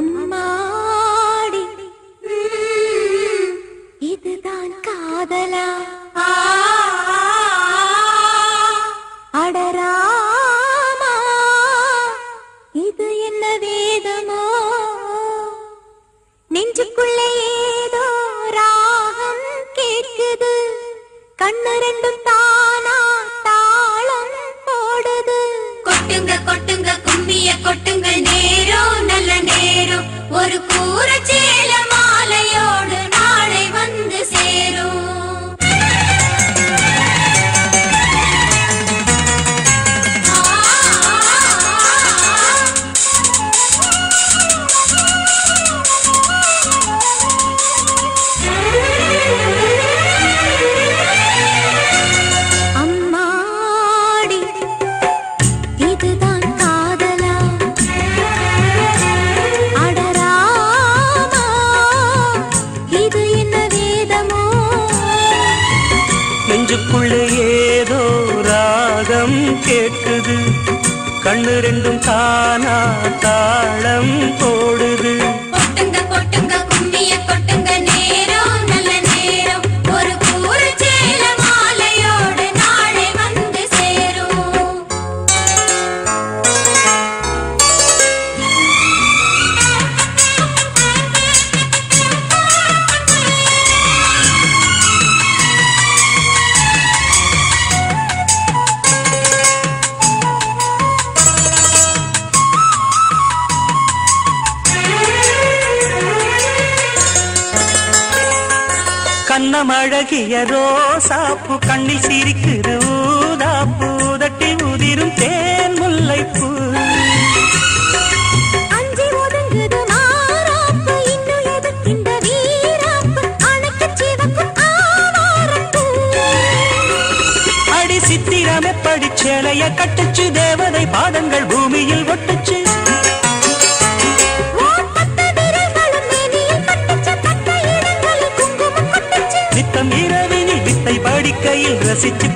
அம்மாடி. இதுதான் காதலா. அடராமா. இது என்ன வேதமோ? நெஞ்சுக்குள்ளே ஏதோ ராகம் கேட்குது. கண்ணு ரெண்டும் தான் கொட்டுங்கள் நேரம் நல்ல நேரம் ஒரு கூற சேலம் தாளம் கேட்குது கண்ணு ரெண்டும் தானா தாளம் போடுது. வண்ணம் அழகிய ரோசாப்பு கண்ணில் சிரிக்கிற ஊதாப்பு உதட்டில் உதிரும் தேன் முல்லைப்பூ. சித்திரமே படிச்சேலைய கட்டுச்சு தேவதை பாதங்கள் பூமியில் ஒட்டுச்சு. ரசிச்சு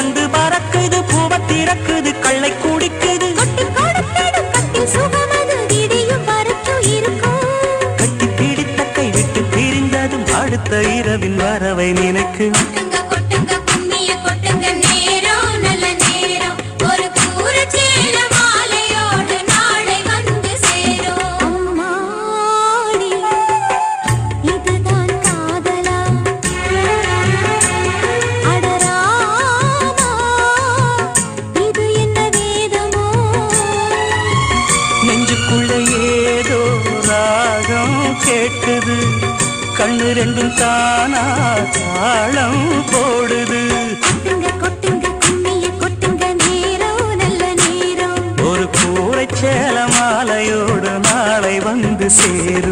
வந்து பறக்குது பூவ திறக்குது கள்ளை குடிக்குது. கட்டி பிடித்த கை விட்டு பிரிந்ததும் அடுத்த இரவின் வரவை நினைக்கு எனக்குள்ள ஏதோ ராகம் கேட்குது கண்ணு ரெண்டும் தானா தாளம் போடுது. ஒரு கூரைச்சேல மாலையோடு நாளை வந்து சேரு.